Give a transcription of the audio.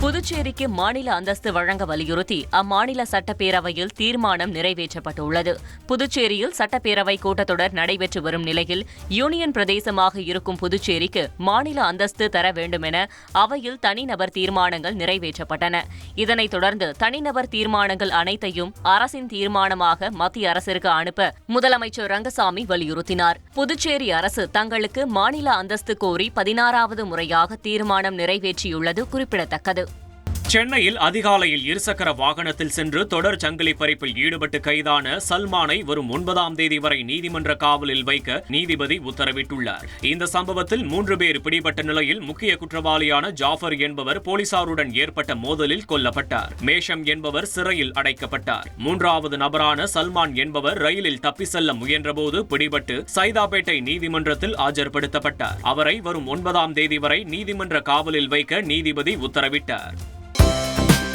புதுச்சேரிக்கு மாநில அந்தஸ்து வழங்க வலியுறுத்தி அம்மாநில சட்டப்பேரவையில் தீர்மானம் நிறைவேற்றப்பட்டுள்ளது. புதுச்சேரியில் சட்டப்பேரவை கூட்டத்தொடர் நடைபெற்று வரும் நிலையில் யூனியன் பிரதேசமாக இருக்கும் புதுச்சேரிக்கு மாநில அந்தஸ்து தர வேண்டுமென அவையில் தனிநபர் தீர்மானங்கள் நிறைவேற்றப்பட்டன. இதனைத் தொடர்ந்து தனிநபர் தீர்மானங்கள் அனைத்தையும் அரசின் தீர்மானமாக மத்திய அரசிற்கு அனுப்ப முதலமைச்சர் ரங்கசாமி வலியுறுத்தினார். புதுச்சேரி அரசு தங்களுக்கு மாநில அந்தஸ்து கோரி பதினாறாவது முறையாக தீர்மானம் நிறைவேற்றியுள்ளது குறிப்பிடத்தக்கது. சென்னையில் அதிகாலையில் இருசக்கர வாகனத்தில் சென்று தொடர் சங்கிலி பறிப்பில் ஈடுபட்டு கைதான சல்மானை வரும் ஒன்பதாம் தேதி வரை நீதிமன்ற காவலில் வைக்க நீதிபதி உத்தரவிட்டுள்ளார். இந்த சம்பவத்தில் மூன்று பேர் பிடிபட்ட நிலையில் முக்கிய குற்றவாளியான ஜாஃபர் என்பவர் போலீசாருடன் ஏற்பட்ட மோதலில் கொல்லப்பட்டார். மேஷம் என்பவர் சிறையில் அடைக்கப்பட்டார். மூன்றாவது நபரான சல்மான் என்பவர் ரயிலில் தப்பி செல்ல முயன்றபோது பிடிபட்டு சைதாப்பேட்டை நீதிமன்றத்தில் ஆஜர்படுத்தப்பட்டார். அவரை வரும் ஒன்பதாம் தேதி வரை நீதிமன்ற காவலில் வைக்க நீதிபதி உத்தரவிட்டார்.